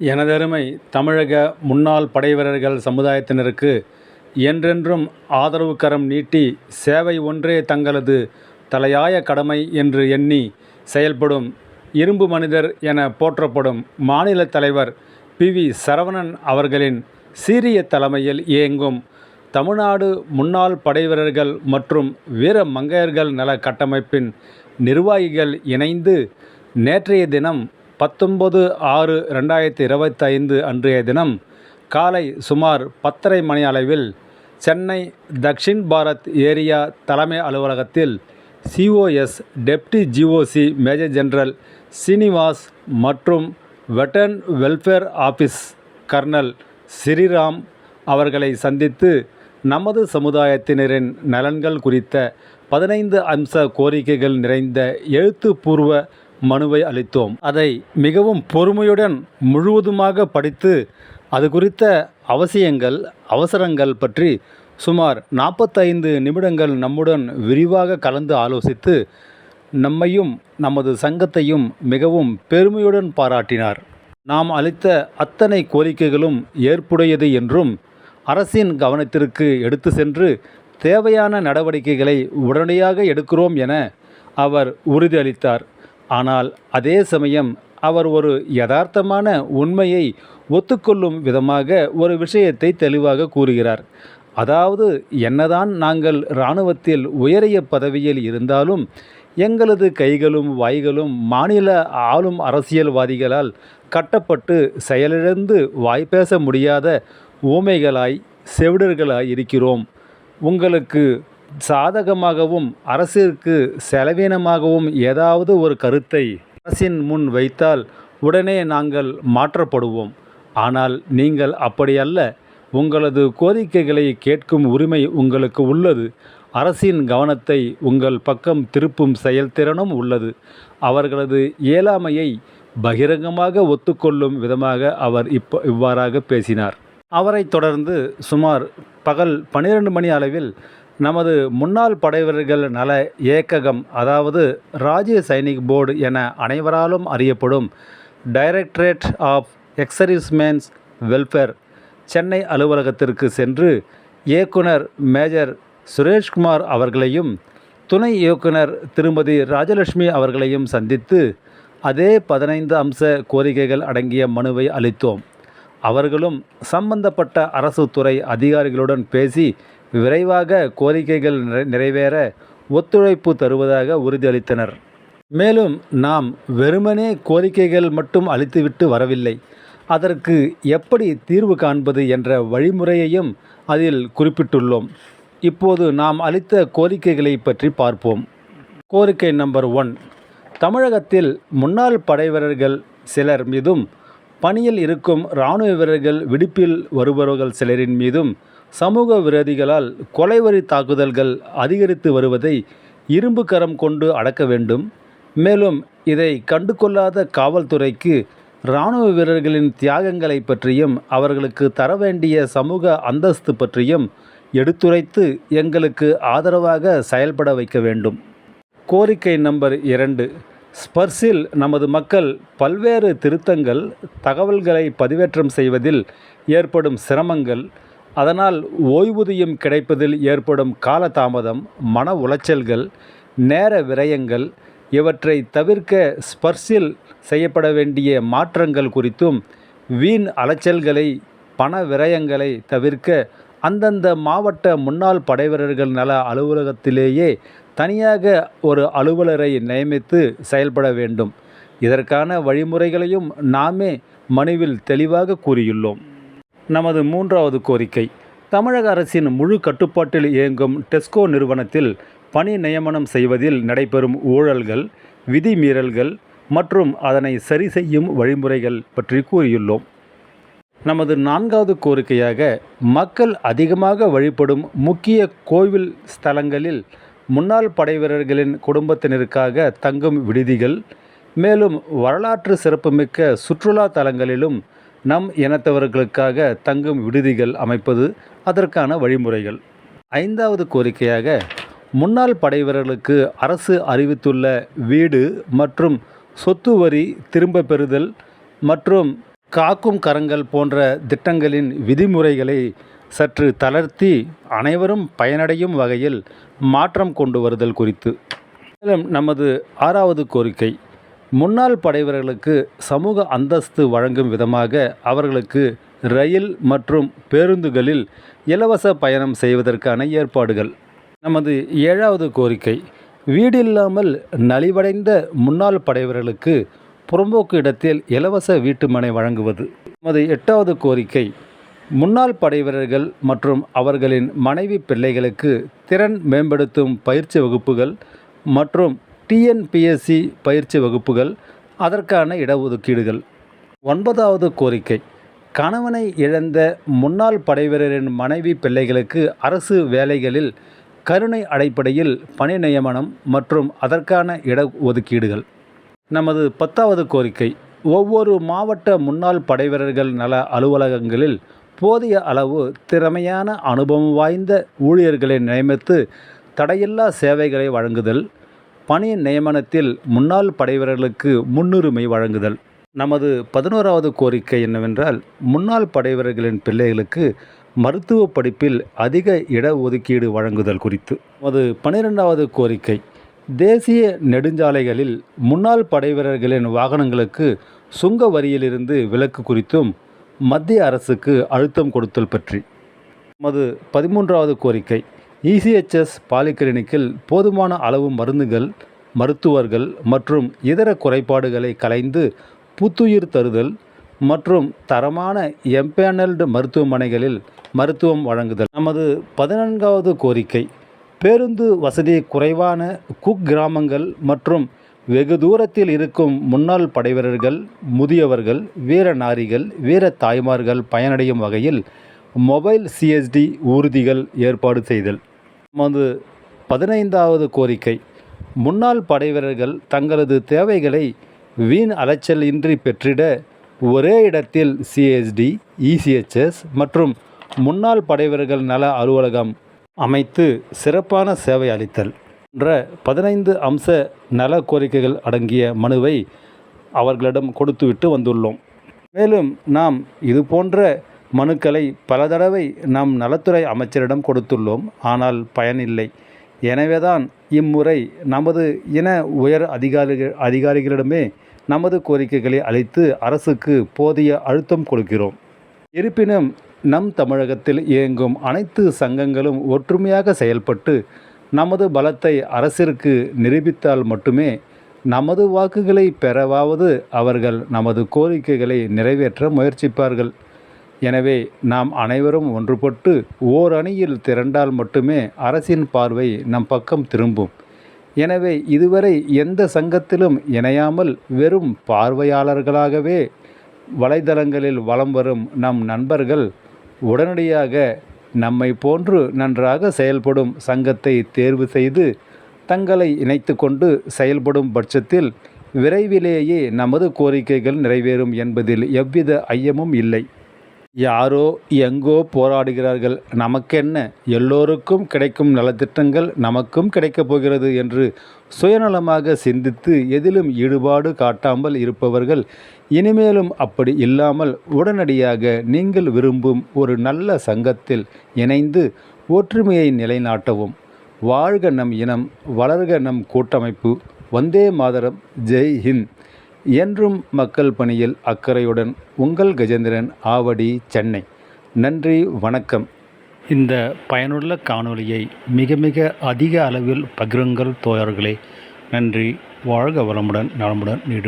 எனதருமை தமிழக முன்னாள் படைவீரர்கள் சமுதாயத்தினருக்கு என்றென்றும் ஆதரவு கரம் நீட்டி சேவை ஒன்றே தங்களது தலையாய கடமை என்று எண்ணி செயல்படும் இரும்பு மனிதர் என போற்றப்படும் மாநில தலைவர் பி வி சரவணன் அவர்களின் சீரிய தலைமையில் இயங்கும் தமிழ்நாடு முன்னாள் படைவீரர்கள் மற்றும் வீர மங்கையர்கள் நல கட்டமைப்பின் நிர்வாகிகள் இணைந்து நேற்றைய தினம் பத்தொன்பது ஆறு ரெண்டாயிரத்தி இருபத்தைந்து அன்றைய தினம் காலை சுமார் பத்தரை மணி அளவில் சென்னை தக்ஷின் பாரத் ஏரியா தலைமை அலுவலகத்தில் COS deputy GOC major general Srinivas மற்றும் veteran welfare office colonel Sriram அவர்களை சந்தித்து நமது சமுதாயத்தினரின் நலன்கள் குறித்த பதினைந்து அம்ச கோரிக்கைகள் நிறைந்த எழுத்துப்பூர்வ மனுவை அளித்தோம். அதை மிகவும் பொறுமையுடன் முழுவதுமாக படித்து அது குறித்த அவசியங்கள் அவசரங்கள் பற்றி சுமார் நாற்பத்தைந்து நிமிடங்கள் நம்முடன் விரிவாக கலந்து ஆலோசித்து நம்மையும் நமது சங்கத்தையும் மிகவும் பெருமையுடன் பாராட்டினார். நாம் அளித்த அத்தனை கோரிக்கைகளும் ஏற்புடையது என்றும் அரசின் கவனத்திற்கு எடுத்து சென்று தேவையான நடவடிக்கைகளை உடனடியாக எடுக்கிறோம் என அவர் உறுதியளித்தார். ஆனால் அதே சமயம் அவர் ஒரு யதார்த்தமான உண்மையை ஒத்துக்கொள்ளும் விதமாக ஒரு விஷயத்தை தெளிவாக கூறுகிறார். அதாவது என்னதான் நாங்கள் இராணுவத்தில் உயரிய பதவியில் இருந்தாலும் எங்களது கைகளும் வாய்களும் மாநில ஆளும் அரசியல்வாதிகளால் கட்டப்பட்டு செயலிழந்து வாய்ப்பேச முடியாத ஊமைகளாய் செவிடர்களாய் இருக்கிறோம். உங்களுக்கு சாதகமாகவும் அரசிற்கு செலவீனமாகவும் ஏதாவது ஒரு கருத்தை அரசின் முன் வைத்தால் உடனே நாங்கள் மாற்றப்படுவோம். ஆனால் நீங்கள் அப்படியல்ல. உங்களது கோரிக்கைகளை கேட்கும் உரிமை உங்களுக்கு உள்ளது. அரசின் கவனத்தை உங்கள் பக்கம் திருப்பும் செயல்திறனும் உள்ளது. அவர்களது இயலாமையை பகிரங்கமாக ஒத்துக்கொள்ளும் விதமாக அவர் இப்ப இவ்வாறாக பேசினார். அவரைத் தொடர்ந்து சுமார் பகல் பன்னிரண்டு மணி அளவில் நமது முன்னாள் படைவீரர்கள் நல இயக்ககம் அதாவது ராஜ்ய சைனிக் போர்டு என அனைவராலும் அறியப்படும் directorate of ex servicemen's welfare Chennai அலுவலகத்திற்கு சென்று இயக்குனர் மேஜர் சுரேஷ்குமார் அவர்களையும் துணை இயக்குனர் திருமதி ராஜலட்சுமி அவர்களையும் சந்தித்து அதே பதினைந்து அம்ச கோரிக்கைகள் அடங்கிய மனுவை அளித்தோம். அவர்களும் சம்பந்தப்பட்ட அரசு துறை அதிகாரிகளுடன் பேசி விரைவாக கோரிக்கைகள் நிறை- நிறைவேற ஒத்துழைப்பு தருவதாக உறுதியளித்தனர். மேலும் நாம் வெறுமனே கோரிக்கைகள் மட்டும் அளித்துவிட்டு வரவில்லை. அதற்கு எப்படி தீர்வு காண்பது என்ற வழிமுறையையும் அதில் குறிப்பிட்டுள்ளோம். இப்போது நாம் அளித்த கோரிக்கைகளை பற்றி பார்ப்போம். கோரிக்கை நம்பர் ஒன். தமிழகத்தில் முன்னாள் படைவீரர்கள் சிலர் மீதும் பணியில் இருக்கும் இராணுவ வீரர்கள் விடுப்பில் வருபவர்கள் சிலரின் மீதும் சமூக விரோதிகளால் கொலைவரி தாக்குதல்கள் அதிகரித்து வருவதை இரும்பு கரம் கொண்டு அடக்க வேண்டும். மேலும் இதை கண்டுகொள்ளாத காவல்துறைக்கு இராணுவ வீரர்களின் தியாகங்களை பற்றியும் அவர்களுக்கு தர வேண்டிய சமூக அந்தஸ்து பற்றியும் எடுத்துரைத்து எங்களுக்கு ஆதரவாக செயல்பட வைக்க வேண்டும். கோரிக்கை நம்பர் இரண்டு. ஸ்பர்ஸில் நமது மக்கள் பல்வேறு திருத்தங்கள் தகவல்களை பதிவேற்றம் செய்வதில் ஏற்படும் சிரமங்கள் அதனால் ஓய்வூதியம் கிடைப்பதில் ஏற்படும் காலதாமதம் மன உளைச்சல்கள் நேர விரயங்கள் இவற்றை தவிர்க்க ஸ்பர்ஷில் செய்யப்பட வேண்டிய மாற்றங்கள் குறித்தும் வீண் அலைச்சல்களை பண விரயங்களை தவிர்க்க அந்தந்த மாவட்ட முன்னாள் படைவீரர்கள் நல அலுவலகத்திலேயே தனியாக ஒரு அலுவலரை நியமித்து செயல்பட வேண்டும். இதற்கான வழிமுறைகளையும் நாமே மனுவில் தெளிவாக கூறியுள்ளோம். நமது மூன்றாவது கோரிக்கை. தமிழக அரசின் முழு கட்டுப்பாட்டில் இயங்கும் டெஸ்கோ நிறுவனத்தில் பணி நியமனம் செய்வதில் நடைபெறும் ஊழல்கள் விதிமீறல்கள் மற்றும் அதனை சரி செய்யும் வழிமுறைகள் பற்றி கூறியுள்ளோம். நமது நான்காவது கோரிக்கையாக மக்கள் அதிகமாக வழிபடும் முக்கிய கோவில் ஸ்தலங்களில் முன்னாள் படைவீரர்களின் குடும்பத்தினருக்காக தங்கும் விடுதிகள் மேலும் வரலாற்று சிறப்புமிக்க சுற்றுலா தலங்களிலும் நம் இனத்தவர்களுக்காக தங்கும் விடுதிகள் அமைப்பது அதற்கான வழிமுறைகள். ஐந்தாவது கோரிக்கையாக முன்னாள் படைவீரர்களுக்கு அரசு அறிவித்துள்ள வீடு மற்றும் சொத்து வரி திரும்ப பெறுதல் மற்றும் காக்கும் கரங்கள் போன்ற திட்டங்களின் விதிமுறைகளை சற்று தளர்த்தி அனைவரும் பயனடையும் வகையில் மாற்றம் கொண்டு வருதல் குறித்து. மேலும் நமது ஆறாவது கோரிக்கை முன்னாள் படைவர்களுக்கு சமூக அந்தஸ்து வழங்கும் விதமாக அவர்களுக்கு ரயில் மற்றும் பேருந்துகளில் இலவச பயணம் செய்வதற்கான ஏற்பாடுகள். நமது ஏழாவது கோரிக்கை வீடில்லாமல் நலிவடைந்த முன்னாள் படைவர்களுக்கு புறம்போக்கு இடத்தில் இலவச வீட்டுமனை வழங்குவது. நமது எட்டாவது கோரிக்கை முன்னாள் படைவீரர்கள் மற்றும் அவர்களின் மனைவி பிள்ளைகளுக்கு திறன் மேம்படுத்தும் பயிற்சி வகுப்புகள் மற்றும் டிஎன்பிஎஸ்சி பயிற்சி வகுப்புகள் அதற்கான இடஒதுக்கீடுகள். ஒன்பதாவது கோரிக்கை. கணவனை இழந்த முன்னாள் படைவீரரின் மனைவி பிள்ளைகளுக்கு அரசு வேலைகளில் கருணை அடிப்படையில் பணி நியமனம் மற்றும் அதற்கான இட ஒதுக்கீடுகள் நமது பத்தாவது கோரிக்கை. ஒவ்வொரு மாவட்ட முன்னாள் படைவீரர்கள் நல அலுவலகங்களில் போதிய அளவு திறமையான அனுபவம் வாய்ந்த ஊழியர்களை நியமித்து தடையில்லா சேவைகளை வழங்குதல் பணி நியமனத்தில் முன்னாள் படைவீரர்களுக்கு முன்னுரிமை வழங்குதல். நமது பதினோராவது கோரிக்கை என்னவென்றால் முன்னாள் படைவீரர்களின் பிள்ளைகளுக்கு மருத்துவ படிப்பில் அதிக இட ஒதுக்கீடு வழங்குதல் குறித்து. நமது பனிரெண்டாவது கோரிக்கை தேசிய நெடுஞ்சாலைகளில் முன்னாள் படைவீரர்களின் வாகனங்களுக்கு சுங்க வரியிலிருந்து விலக்கு குறித்தும் மத்திய அரசுக்கு அழுத்தம் கொடுத்தல் பற்றி. நமது பதிமூன்றாவது கோரிக்கை இசிஹெச்எஸ் பாலிகிளினிக்கில் போதுமான அளவு மருந்துகள் மருத்துவர்கள் மற்றும் இதர குறைபாடுகளை கலைந்து புத்துயிர் தருதல் மற்றும் தரமான எம்பேனல்டு மருத்துவமனைகளில் மருத்துவம் வழங்குதல். நமது பதினான்காவது கோரிக்கை பேருந்து வசதி குறைவான குக் கிராமங்கள் மற்றும் வெகு தூரத்தில் இருக்கும் முன்னாள் படைவீரர்கள் முதியவர்கள் வீர நாரிகள் வீர தாய்மார்கள் பயனடையும் வகையில் மொபைல் சிஎஸ்டி ஊர்திகள் ஏற்பாடு செய்தல். நமது பதினைந்தாவது கோரிக்கை. முன்னாள் படைவீரர்கள் தங்களது தேவைகளை வீண் அலைச்சல் இன்றி பெற்றிட ஒரே இடத்தில் சிஎஸ்டி இசிஹெச்எஸ் மற்றும் முன்னாள் படைவீரர்கள் நல அலுவலகம் அமைத்து சிறப்பான சேவை அளித்தல் என்ற பதினைந்து அம்ச நல கோரிக்கைகள் அடங்கிய மனுவை அவர்களிடம் கொடுத்துவிட்டு வந்துள்ளோம். மேலும் நாம் இது போன்ற மனுக்களை பல தடவை நம் நலத்துறை அமைச்சரிடம் கொடுத்துள்ளோம். ஆனால் பயனில்லை எனவேதான் இம்முறை நமது இன உயர் அதிகாரிகள் அதிகாரிகளிடமே நமது கோரிக்கைகளை அளித்து அரசுக்கு போதிய அழுத்தம் கொடுக்கிறோம். இருப்பினும் நம் தமிழகத்தில் இயங்கும் அனைத்து சங்கங்களும் ஒற்றுமையாக செயல்பட்டு நமது பலத்தை அரசிற்கு நிரூபித்தால் மட்டுமே நமது வாக்குகளை பெறவாவது அவர்கள் நமது கோரிக்கைகளை நிறைவேற்ற முயற்சிப்பார்கள். எனவே நாம் அனைவரும் ஒன்றுபட்டு ஓர் அணியில் திரண்டால் மட்டுமே அரசின் பார்வை நம் பக்கம் திரும்பும். எனவே இதுவரை எந்த சங்கத்திலும் இணையாமல் வெறும் பார்வையாளர்களாகவே வலைதளங்களில் வலம் வரும் நம் நண்பர்கள் உடனடியாக நம்மை போன்று நன்றாக செயல்படும் சங்கத்தை தேர்வு செய்து தங்களை இணைத்து கொண்டு செயல்படும் பட்சத்தில் விரைவிலேயே நமது கோரிக்கைகள் நிறைவேறும் என்பதில் எவ்வித ஐயமும் இல்லை. யாரோ எங்கோ போராடுகிறார்கள். நமக்கென்ன? எல்லோருக்கும் கிடைக்கும் நலத்திட்டங்கள் நமக்கும் கிடைக்கப் போகிறது என்று சுயநலமாக சிந்தித்து எதிலும் ஈடுபாடு காட்டாமல் இருப்பவர்கள் இனிமேலும் அப்படி இல்லாமல் உடனடியாக நீங்கள் விரும்பும் ஒரு நல்ல சங்கத்தில் இணைந்து ஒற்றுமையை நிலைநாட்டவும். வாழ்க நம் இனம் வளர்க நம் கூட்டமைப்பு. வந்தே மாதரம். ஜெய் ஹிந்த். என்றும் மக்கள் பணியில் அக்கறையுடன் உங்கள் கஜேந்திரன் ஆவடி சென்னை. நன்றி வணக்கம். இந்த பயனுள்ள காணொலியை மிக மிக அதிக அளவில் பகிருங்கள் தோழர்களே. நன்றி வாழ்க வளமுடன் நலமுடன் நீடும்